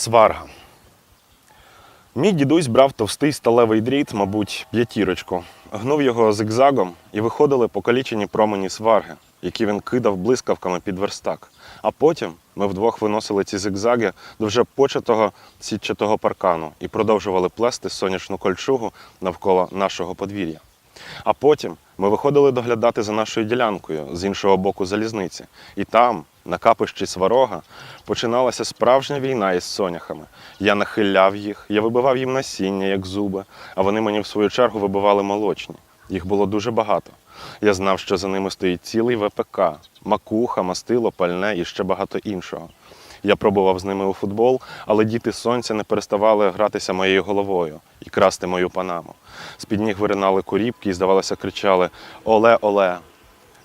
Сварга. Мій дідусь брав товстий сталевий дріт, мабуть, п'ятірочку, гнув його зигзагом і виходили покалічені промені сварги, які він кидав блискавками під верстак. А потім ми вдвох виносили ці зигзаги до вже початого сітчатого паркану і продовжували плести сонячну кольчугу навколо нашого подвір'я. А потім ми виходили доглядати за нашою ділянкою з іншого боку залізниці. І там, на капищі сварога, починалася справжня війна із соняхами. Я нахиляв їх, я вибивав їм насіння, як зуби, а вони мені в свою чергу вибивали молочні. Їх було дуже багато. Я знав, що за ними стоїть цілий ВПК, макуха, мастило, пальне і ще багато іншого. Я пробував з ними у футбол, але діти сонця не переставали гратися моєю головою і красти мою панаму. З-під ніг виринали куріпки і, здавалося, кричали Оле, оле.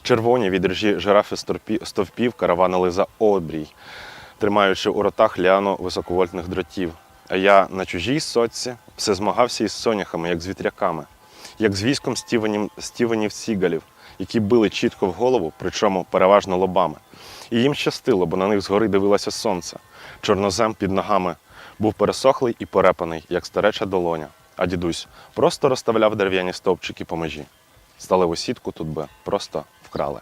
Червоні від жирафи стовпів караванили за обрій, тримаючи у ротах ліану високовольтних дротів. А я на чужій сотці все змагався із соняхами, як з вітряками, як з військом стівенів, стівенів сігалів, які били чітко в голову, причому переважно лобами. І їм щастило, бо на них згори дивилося сонце. Чорнозем під ногами був пересохлий і порепаний, як стареча долоня. А дідусь просто розставляв дерев'яні стовпчики по межі. Сталеву сітку тут би просто вкрали.